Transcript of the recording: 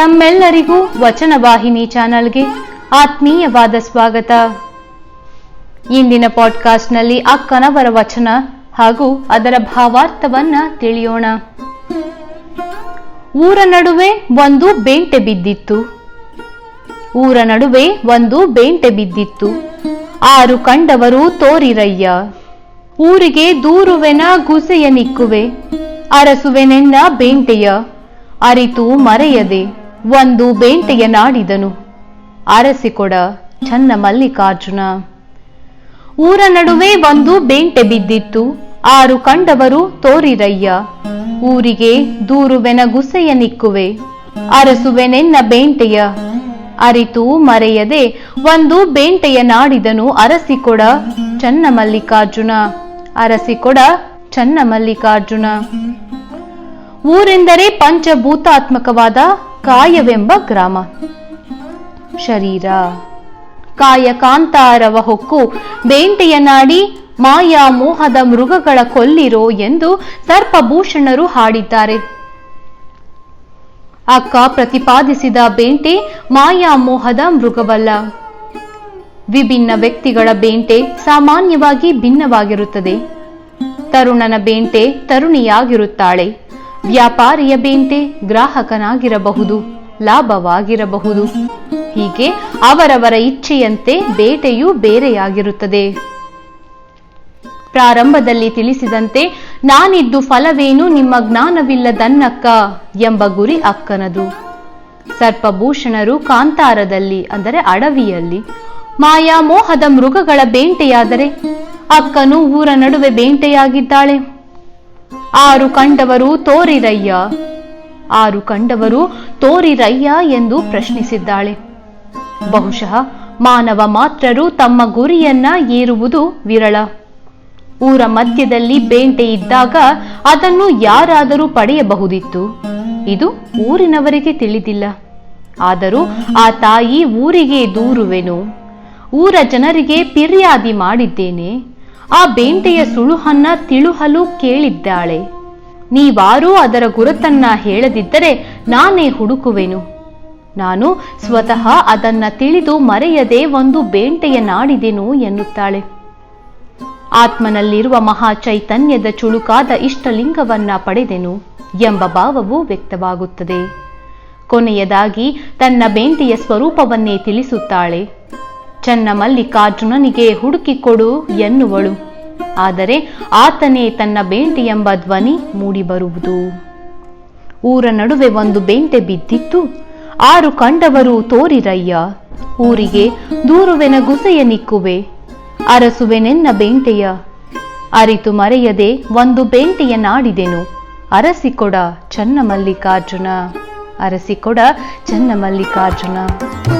ತಮ್ಮೆಲ್ಲರಿಗೂ ವಚನ ವಾಹಿನಿ ಚಾನಲ್ಗೆ ಆತ್ಮೀಯವಾದ ಸ್ವಾಗತ. ಇಂದಿನ ಪಾಡ್ಕಾಸ್ಟ್ನಲ್ಲಿ ಅಕ್ಕನವರ ವಚನ ಹಾಗೂ ಅದರ ಭಾವಾರ್ಥವನ್ನ ತಿಳಿಯೋಣ. ಊರ ನಡುವೆ ಒಂದು ಬೇಂಟೆ ಬಿದ್ದಿತ್ತು. ಊರ ನಡುವೆ ಒಂದು ಬೇಂಟೆ ಬಿದ್ದಿತ್ತು. ಆರು ಕಂಡವರು ತೋರಿರಯ್ಯ. ಊರಿಗೆ ದೂರುವೆನ ಗುಸೆಯ ನಿಕ್ಕುವೆ. ಅರಸುವೆನೆನ್ನ ಬೇಂಟೆಯ. ಅರಿತು ಮರೆಯದೆ. ಒಂದು ಬೇಂಟೆಯ ನಾಡಿದನು. ಅರಸಿಕೊಡ, ಚನ್ನ ಮಲ್ಲಿಕಾರ್ಜುನ, ಊರ ನಡುವೆ ಒಂದು ಬೇಂಟೆ ಬಿದ್ದಿತ್ತು. ಆರು ಕಂಡವರು, ತೋರಿರಯ್ಯ, ಊರಿಗೆ ದೂರುವೆನ ಗುಸೆಯ ನಿಕ್ಕುವೆ, ಅರಸುವೆನೆನ್ನ ಬೇಂಟೆಯ. ಅರಿತು ಮರೆಯದೆ ಒಂದು ಬೇಂಟೆಯ ನಾಡಿದನು ಅರಸಿಕೊಡ, ಚನ್ನ ಮಲ್ಲಿಕಾರ್ಜುನ, ಅರಸಿಕೊಡ, ಚನ್ನ ಮಲ್ಲಿಕಾರ್ಜುನ. ಊರೆಂದರೆ ಪಂಚಭೂತಾತ್ಮಕವಾದ ಕಾಯವೆಂಬ ಗ್ರಾಮ. ಶರೀರ. ಕಾಯ ಕಾಂತಾರವ ಹೊಕ್ಕು. ಬೇಂಟೆಯ ನಾಡಿ ಮಾಯಾ ಮೋಹದ ಮೃಗಗಳ ಕೊಲ್ಲಿರೋ ಎಂದು ಸರ್ಪಭೂಷಣರು ಹಾಡಿದ್ದಾರೆ. ಅಕ್ಕ ಪ್ರತಿಪಾದಿಸಿದ ಬೇಂಟೆ ಮಾಯಾ ಮೋಹದ ಮೃಗವಲ್ಲ. ವಿಭಿನ್ನ ವ್ಯಕ್ತಿಗಳ ಬೇಂಟೆ ಸಾಮಾನ್ಯವಾಗಿ ಭಿನ್ನವಾಗಿರುತ್ತದೆ. ತರುಣನ ಬೇಂಟೆ ತರುಣಿಯಾಗಿರುತ್ತಾಳೆ. ವ್ಯಾಪಾರಿಯ ಬೇಂತೆ ಗ್ರಾಹಕನಾಗಿರಬಹುದು, ಲಾಭವಾಗಿರಬಹುದು. ಹೀಗೆ ಅವರವರ ಇಚ್ಛೆಯಂತೆ ಬೇಟೆಯೂ ಬೇರೆಯಾಗಿರುತ್ತದೆ. ಪ್ರಾರಂಭದಲ್ಲಿ ತಿಳಿಸಿದಂತೆ, ನಾನಿದ್ದು ಫಲವೇನು ನಿಮ್ಮ ಜ್ಞಾನವಿಲ್ಲದನ್ನಕ್ಕ ಎಂಬ ಗುರಿ ಅಕ್ಕನದು. ಸರ್ಪಭೂಷಣರು ಕಾಂತಾರದಲ್ಲಿ, ಅಂದರೆ ಅಡವಿಯಲ್ಲಿ, ಮಾಯಾ ಮೋಹದ ಮೃಗಗಳ ಬೇಂಟೆಯಾದರೆ, ಅಕ್ಕನು ಊರ ನಡುವೆ ಬೇಂಟೆಯಾಗಿದ್ದಾಳೆ. ಆರು ಕಂಡವರು ತೋರಿರಯ್ಯ. ಆರು ಕಂಡವರು ತೋರಿರಯ್ಯ ಎಂದು ಪ್ರಶ್ನಿಸಿದ್ದಾಳೆ. ಬಹುಶಃ ಮಾನವ ಮಾತ್ರರು ತಮ್ಮ ಗುರಿಯನ್ನ ಏರುವುದು ವಿರಳ. ಊರ ಮಧ್ಯದಲ್ಲಿ ಬೇಂಟೆ ಇದ್ದಾಗ ಅದನ್ನು ಯಾರಾದರೂ ಪಡೆಯಬಹುದಿತ್ತು. ಇದು ಊರಿನವರಿಗೆ ತಿಳಿದಿಲ್ಲ. ಆದರೂ ಆ ತಾಯಿ ಊರಿಗೆ ದೂರುವೆನು. ಊರ ಜನರಿಗೆ ಪಿರ್ಯಾದಿ ಮಾಡಿದ್ದೇನೆ. ಆ ಬೇಂಟೆಯ ಸುಳುಹನ್ನ ತಿಳುಹಲು ಕೇಳಿದ್ದಾಳೆ. ನೀವಾರೂ ಅದರ ಗುರುತನ್ನ ಹೇಳದಿದ್ದರೆ ನಾನೇ ಹುಡುಕುವೆನು. ನಾನು ಸ್ವತಃ ಅದನ್ನ ತಿಳಿದು ಮರೆಯದೆ ಒಂದು ಬೇಂಟೆಯ ನಾಡಿದೆನು ಎನ್ನುತ್ತಾಳೆ. ಆತ್ಮನಲ್ಲಿರುವ ಮಹಾ ಚೈತನ್ಯದ ಚುಳುಕಾದ ಇಷ್ಟಲಿಂಗವನ್ನ ಪಡೆದೆನು ಎಂಬ ಭಾವವು ವ್ಯಕ್ತವಾಗುತ್ತದೆ. ಕೊನೆಯದಾಗಿ ತನ್ನ ಬೇಂಟೆಯ ಸ್ವರೂಪವನ್ನೇ ತಿಳಿಸುತ್ತಾಳೆ. ಚನ್ನ ಮಲ್ಲಿಕಾರ್ಜುನನಿಗೆ ಹುಡುಕಿಕೊಡು ಎನ್ನುವಳು. ಆದರೆ ಆತನೇ ತನ್ನ ಬೇಂಟೆ ಎಂಬ ಧ್ವನಿ ಮೂಡಿಬರುವುದು ಊರ ನಡುವೆ ಒಂದು ಬೇಂಟೆ ಬಿದ್ದಿತ್ತು. ಆರು ಕಂಡವರು, ತೋರಿರಯ್ಯ, ಊರಿಗೆ ದೂರುವೆನ ಗುಸೆಯ ನಿಕ್ಕುವೆ, ಅರಸುವೆನೆನ್ನ ಬೇಂಟೆಯ. ಅರಿತು ಮರೆಯದೆ ಒಂದು ಬೇಂಟೆಯ ನಾಡಿದೆನು. ಅರಸಿಕೊಡ ಚನ್ನ ಮಲ್ಲಿಕಾರ್ಜುನ, ಅರಸಿಕೊಡ ಚನ್ನ ಮಲ್ಲಿಕಾರ್ಜುನ.